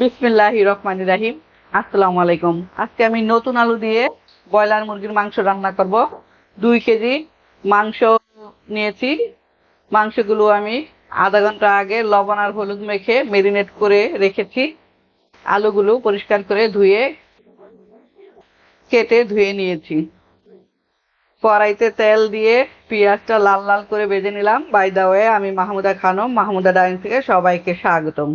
বিসমিল্লাহ রহমান রাহিম। আসসালামু আলাইকুম। আজকে আমি নতুন আলু দিয়ে ব্রয়লার মুরগির মাংস রান্না করব। দুই কেজি মাংস নিয়েছি। মাংসগুলো আমি আধা ঘণ্টা আগে লবণ আর হলুদ মেখে মেরিনেট করে রেখেছি। আলুগুলো পরিষ্কার করে ধুয়ে কেটে ধুয়ে নিয়েছি। কড়াইতে তেল দিয়ে পেঁয়াজটা লাল লাল করে ভেজে নিলাম। বাই দা ওয়ে আমি মাহমুদা খানম, মাহমুদা ডাইন থেকে সবাইকে স্বাগতম।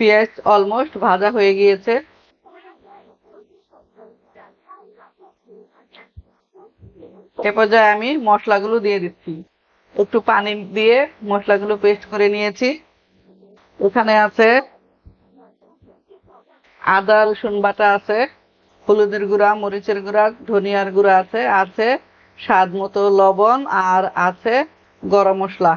পেঁয়াজ অলমোস্ট ভাজা হয়ে গিয়েছে। এ পর্যায়ে আমি মশলাগুলো দিয়ে দিচ্ছি। একটু পানি দিয়ে মশলাগুলো পেস্ট করে নিয়েছি। এখানে আছে আদা, রসুন বাটা আছে, হলুদের গুঁড়া, মরিচের গুঁড়া, ধনিয়ার গুঁড়া আছে আছে স্বাদ মতো লবণ, আর আছে গরম মশলা।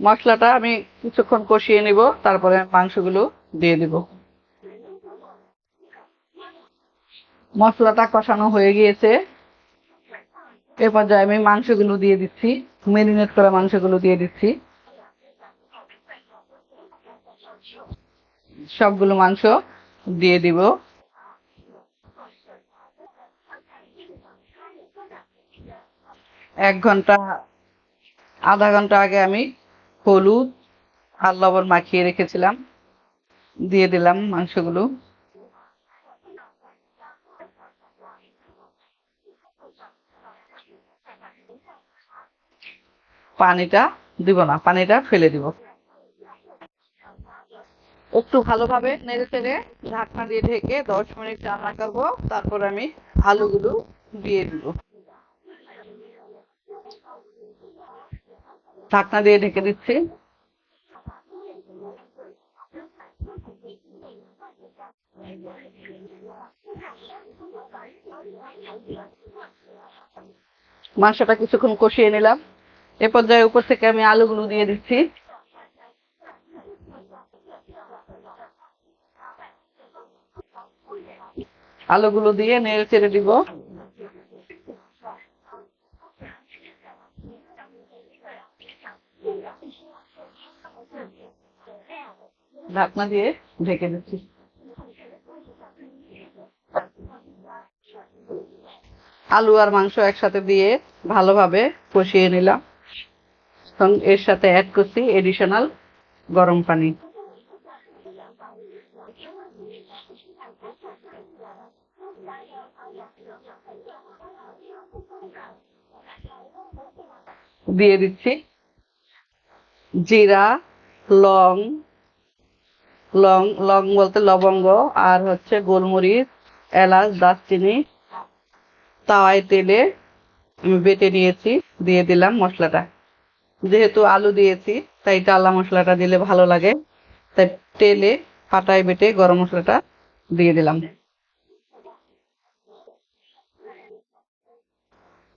মশলাটা আমি কিছুক্ষণ কষিয়ে নিব, তারপরে মাংসগুলো দিয়ে দিব। মশলাটা কষানো হয়ে গিয়েছে। এ পর্যায়ে আমি মাংসগুলো দিয়ে দিচ্ছি মেরিনেট করা মাংসগুলো দিয়ে দিচ্ছি। সবগুলো মাংস দিয়ে দিব। এক ঘণ্টা, আধা ঘণ্টা আগে আমি হলুদ আর লবণ মাখিয়ে রেখেছিলাম। দিয়ে দিলাম মাংসগুলো। পানিটা দিব না, পানিটা ফেলে দিব। একটু ভালোভাবে নেড়ে চেড়ে ঢাকনা দিয়ে ঢেকে দশ মিনিট রান্না করব তারপর আমি আলুগুলো দিয়ে দিব। ঢাকনা দিয়ে ঢেকে দিচ্ছি। মাংসটা কিছুক্ষণ কষিয়ে নিলাম। এ পর্যায়ে উপর থেকে আমি আলুগুলো দিয়ে দিচ্ছি। আলুগুলো দিয়ে নেড়ে ছেড়ে দিব। ঢাকনা দিয়ে ঢেকে দিচ্ছি। আলু আর মাংস একসাথে দিয়ে ভালোভাবে কষিয়ে নিলাম। এর সাথে অ্যাড করছি এডিশনাল গরম পানি। দিয়ে দিচ্ছি। জিরা, লং লং লং বলতে লবঙ্গ, আর হচ্ছে গোলমরিচ, এলাচ, দারচিনি, তাওয়ায় তেলে আমি বেটে নিয়েছি, দিয়ে দিলাম মশলাটা। যেহেতু আলু দিয়েছি, তাই টালা মশলাটা দিলে ভালো লাগে। তাই তেলে পাটায় বেটে গরম মশলাটা দিয়ে দিলাম।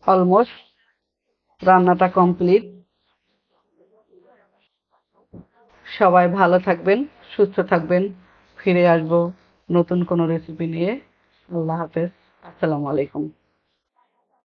অলমোস্ট রান্নাটা কমপ্লিট সবাই ভালো থাকবেন, সুস্থ থাকবেন। ফিরে আসব নতুন কোনো রেসিপি নিয়ে। আল্লাহ হাফেজ। আসসালামু আলাইকুম।